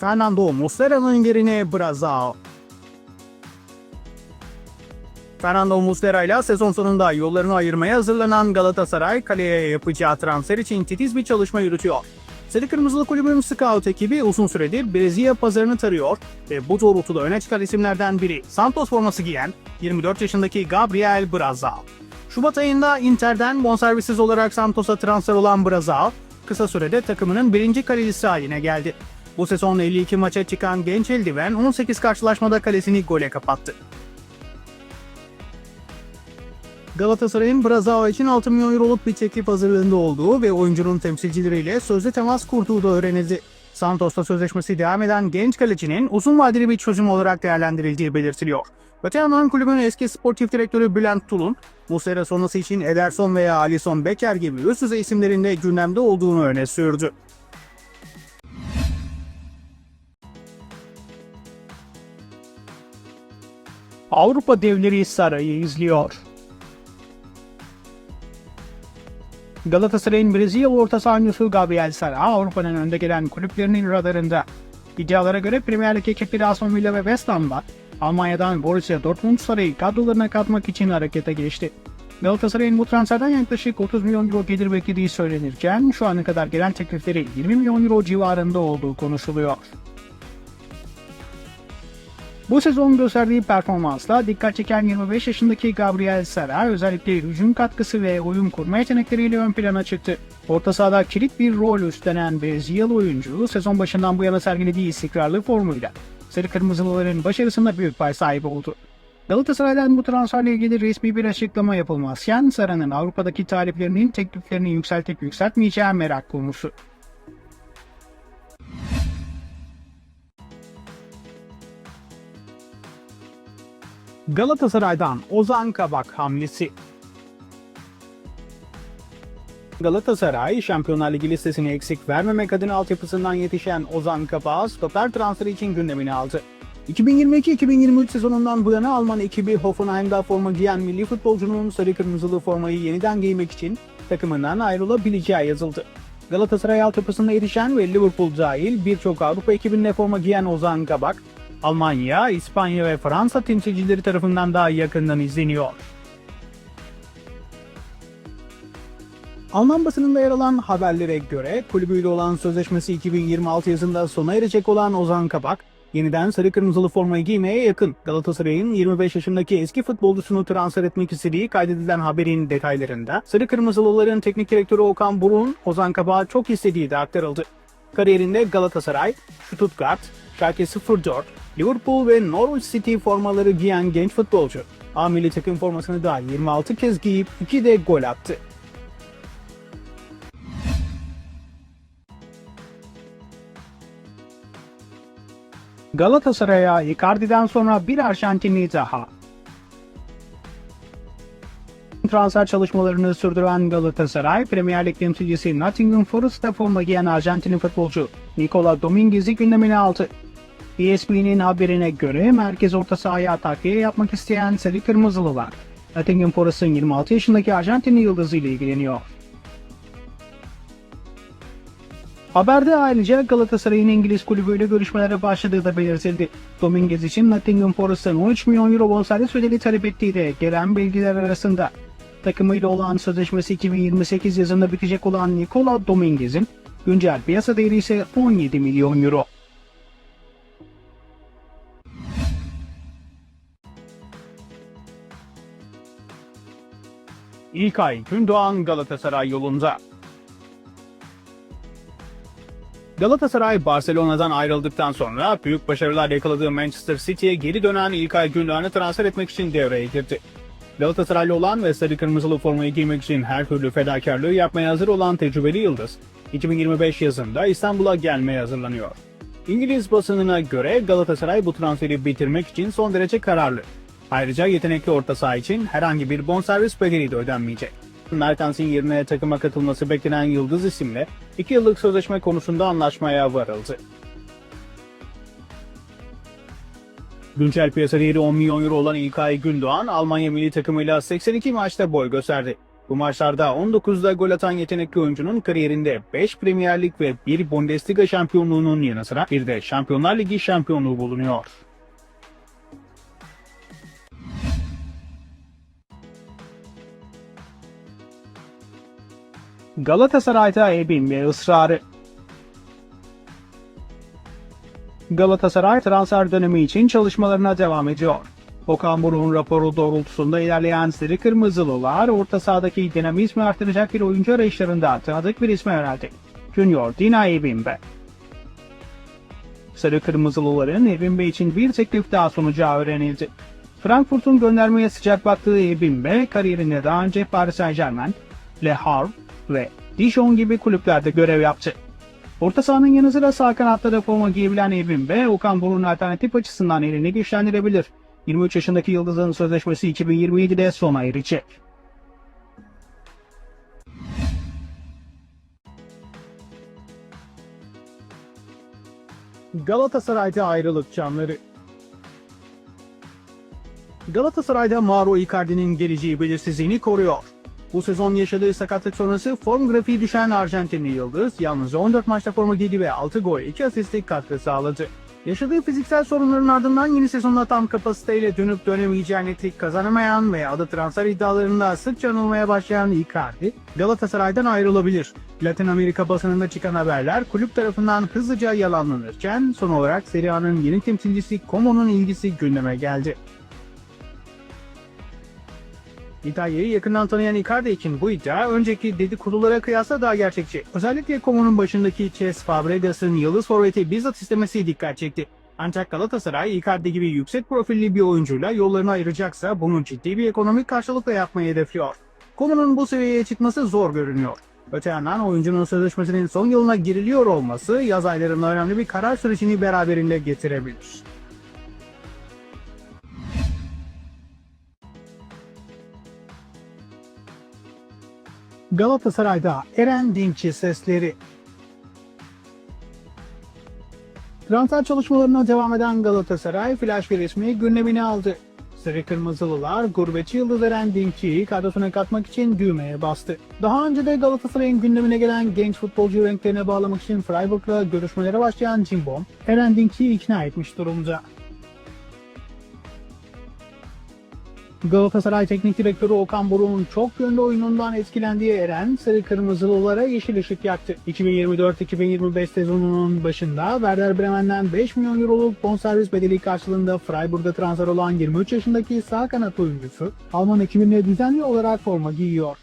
Fernando Muslera'nın yerine Brazao. Fernando Muslera ile sezon sonunda yollarını ayırmaya hazırlanan Galatasaray kaleye yapacağı transfer için titiz bir çalışma yürütüyor. Sarı Kırmızılı Kulübün scout ekibi uzun süredir Brezilya pazarını tarıyor ve bu doğrultuda öne çıkan isimlerden biri Santos forması giyen 24 yaşındaki Gabriel Brazao. Şubat ayında Inter'den bonservisiz olarak Santos'a transfer olan Brazao, kısa sürede takımının birinci kalecisi haline geldi. Bu sezon 52 maça çıkan genç eldiven 18 karşılaşmada kalesini gole kapattı. Galatasaray'ın Brazao için 6 milyon euroluk bir teklif hazırlığında olduğu ve oyuncunun temsilcileriyle sözlü temas kurduğu da öğrenildi. Santos'ta sözleşmesi devam eden genç kalecinin uzun vadeli bir çözüm olarak değerlendirildiği belirtiliyor. Öte yandan kulübün eski sportif direktörü Bülent Tulun, Muslera sonrası için Ederson veya Alisson Becker gibi üst düzey isimlerin de gündemde olduğunu öne sürdü. Avrupa devleri sarayı izliyor. Galatasaray'ın Brezilya orta sahancısı Gabriel Sara Avrupa'nın önde gelen kulüplerinin radarında. İddialara göre Premier Lig ekipleri Aston Villa ve West Ham'da Almanya'dan Borussia Dortmund Saray'ı kadrolarına katmak için harekete geçti. Galatasaray'ın bu transferden yaklaşık 30 milyon euro gelir beklediği söylenirken şu ana kadar gelen teklifleri 20 milyon euro civarında olduğu konuşuluyor. Bu sezon gösterdiği performansla dikkat çeken 25 yaşındaki Gabriel Sara özellikle hücum katkısı ve oyun kurma yetenekleriyle ön plana çıktı. Orta sahada kilit bir rol üstlenen Brezilyalı oyuncu sezon başından bu yana sergilediği istikrarlı formuyla Sarı Kırmızılıların başarısında büyük pay sahibi oldu. Galatasaray'dan bu transferle ilgili resmi bir açıklama yapılmazken Sara'nın Avrupa'daki taliplerinin tekliflerini yükseltip yükseltmeyeceği merak konusu. Galatasaray'dan Ozan Kabak hamlesi. Galatasaray, Şampiyonlar Ligi listesini eksik vermemek adına altyapısından yetişen Ozan Kabak'ı stoper transferi için gündemine aldı. 2022-2023 sezonundan bu yana Alman ekibi Hoffenheim'da forma giyen milli futbolcunun sarı kırmızılı formayı yeniden giymek için takımından ayrılabileceği yazıldı. Galatasaray altyapısında yetişen ve Liverpool dahil birçok Avrupa ekibinde forma giyen Ozan Kabak, Almanya, İspanya ve Fransa temsilcileri tarafından daha yakından izleniyor. Alman basınında yer alan haberlere göre kulübüyle olan sözleşmesi 2026 yazında sona erecek olan Ozan Kabak, yeniden sarı kırmızılı formayı giymeye yakın. Galatasaray'ın 25 yaşındaki eski futbolcusunu transfer etmek istediği kaydedilen haberin detaylarında sarı kırmızılıların teknik direktörü Okan Buruk'un Ozan Kabak'ı çok istediği de aktarıldı. Kariyerinde Galatasaray, Stuttgart, Schalke 04, Liverpool ve Norwich City formaları giyen genç futbolcu. A milli takım formasını da 26 kez giyip 2 de gol attı. Galatasaray'a Icardi'den sonra bir Arjantinli daha. Transfer çalışmalarını sürdüren Galatasaray, Premier Lig temsilcisi Nottingham Forest'ta forma giyen Arjantinli futbolcu Nicola Dominguez'i gündemine aldı. ESPN'in haberine göre merkez orta sahaya takviye yapmak isteyen Sarı Kırmızılılar, Nottingham Forest'ın 26 yaşındaki Arjantinli yıldızı ile ilgileniyor. Haberde ayrıca Galatasaray'ın İngiliz kulübüyle görüşmelere başladığı da belirtildi. Dominguez için Nottingham Forest'ın 13 milyon euro bonservis bedeli talep ettiği de gelen bilgiler arasında. Takımıyla olan sözleşmesi 2028 yazında bitecek olan Nicola Dominguez'in güncel piyasa değeri ise 17 milyon euro. İlkay Gündoğan Galatasaray yolunda. Galatasaray Barcelona'dan ayrıldıktan sonra büyük başarılar yakaladığı Manchester City'ye geri dönen İlkay Gündoğan'ı transfer etmek için devreye girdi. Galatasaraylı olan ve sarı kırmızılı formayı giymek için her türlü fedakarlığı yapmaya hazır olan tecrübeli Yıldız, 2025 yazında İstanbul'a gelmeye hazırlanıyor. İngiliz basınına göre Galatasaray bu transferi bitirmek için son derece kararlı. Ayrıca yetenekli orta saha için herhangi bir bonservis bedeli de ödenmeyecek. Mertens'in yerine takıma katılması beklenen Yıldız isimle 2 yıllık sözleşme konusunda anlaşmaya varıldı. Güncel piyasa değeri 10 milyon euro olan İlkay Gündoğan, Almanya milli takımıyla 82 maçta boy gösterdi. Bu maçlarda 19'da gol atan yetenekli oyuncunun kariyerinde 5 Premier Lig ve 1 Bundesliga şampiyonluğunun yanı sıra bir de Şampiyonlar Ligi şampiyonluğu bulunuyor. Galatasaray'da Ebin ve ısrarı Galatasaray transfer dönemi için çalışmalarına devam ediyor. Okan Buruk'un raporu doğrultusunda ilerleyen Sarı Kırmızılılar orta sahadaki dinamizmi artıracak bir oyuncu arayışlarında tanıdık bir isme yöneldi. Junior Dina Ebimbe. Sarı Kırmızılıların Ebimbe için bir teklif daha sunacağı öğrenildi. Frankfurt'un göndermeye sıcak baktığı Ebimbe kariyerinde daha önce Paris Saint Germain, Le Havre ve Dijon gibi kulüplerde görev yaptı. Orta sahanın yanı sıra sağ kanatta da forma giyebilen Ebimbe, Okan Buruk'un alternatif açısından elini güçlendirebilir. 23 yaşındaki Yıldız'ın sözleşmesi 2027'de sona erecek. Galatasaray'da ayrılık canları Galatasaray'da Mauro Icardi'nin geleceği belirsizliğini koruyor. Bu sezon yaşadığı sakatlık sonrası form grafiği düşen Arjantinli Yıldız yalnız 14 maçta forma giydi ve 6 gol 2 asistlik katkı sağladı. Yaşadığı fiziksel sorunların ardından yeni sezonda tam kapasiteyle dönüp dönemeyeceği netlik kazanamayan ve adı transfer iddialarında sıkça anılmaya başlayan Icardi, Galatasaray'dan ayrılabilir. Latin Amerika basınında çıkan haberler kulüp tarafından hızlıca yalanlanırken son olarak Serie A'nın yeni temsilcisi Como'nun ilgisi gündeme geldi. İtalya'yı yakından tanıyan Icardi için bu iddia önceki dedikodulara kıyasla daha gerçekçi. Özellikle Como'nun başındaki Cesc Fabregas'ın yıldız forveti bizzat istemesi dikkat çekti. Ancak Galatasaray Icardi gibi yüksek profilli bir oyuncuyla yollarını ayıracaksa bunun ciddi bir ekonomik karşılıkla yapmayı hedefliyor. Como'nun bu seviyeye çıkması zor görünüyor. Öte yandan oyuncunun sözleşmesinin son yılına giriliyor olması yaz aylarında önemli bir karar sürecini beraberinde getirebilir. Galatasaray'da Eren Dinkçi sesleri. Transfer çalışmalarına devam eden Galatasaray flash bir ismi gündemine aldı. Sarı Kırmızılılar gurbetçi yıldız Eren Dinkçi'yi kadrosuna katmak için düğmeye bastı. Daha önce de Galatasaray'ın gündemine gelen genç futbolcu renklerine bağlamak için Freiburg'la görüşmelere başlayan Cimbom, Eren Dinkçi'yi ikna etmiş durumda. Galatasaray Teknik Direktörü Okan Buruk'un çok yönlü oyunundan etkilendiği Eren, Sarı Kırmızılılara yeşil ışık yaktı. 2024-2025 sezonunun başında Werder Bremen'den 5 milyon euroluk bonservis bedeli karşılığında Freiburg'a transfer olan 23 yaşındaki sağ kanat oyuncusu, Alman ekibinde düzenli olarak forma giyiyor.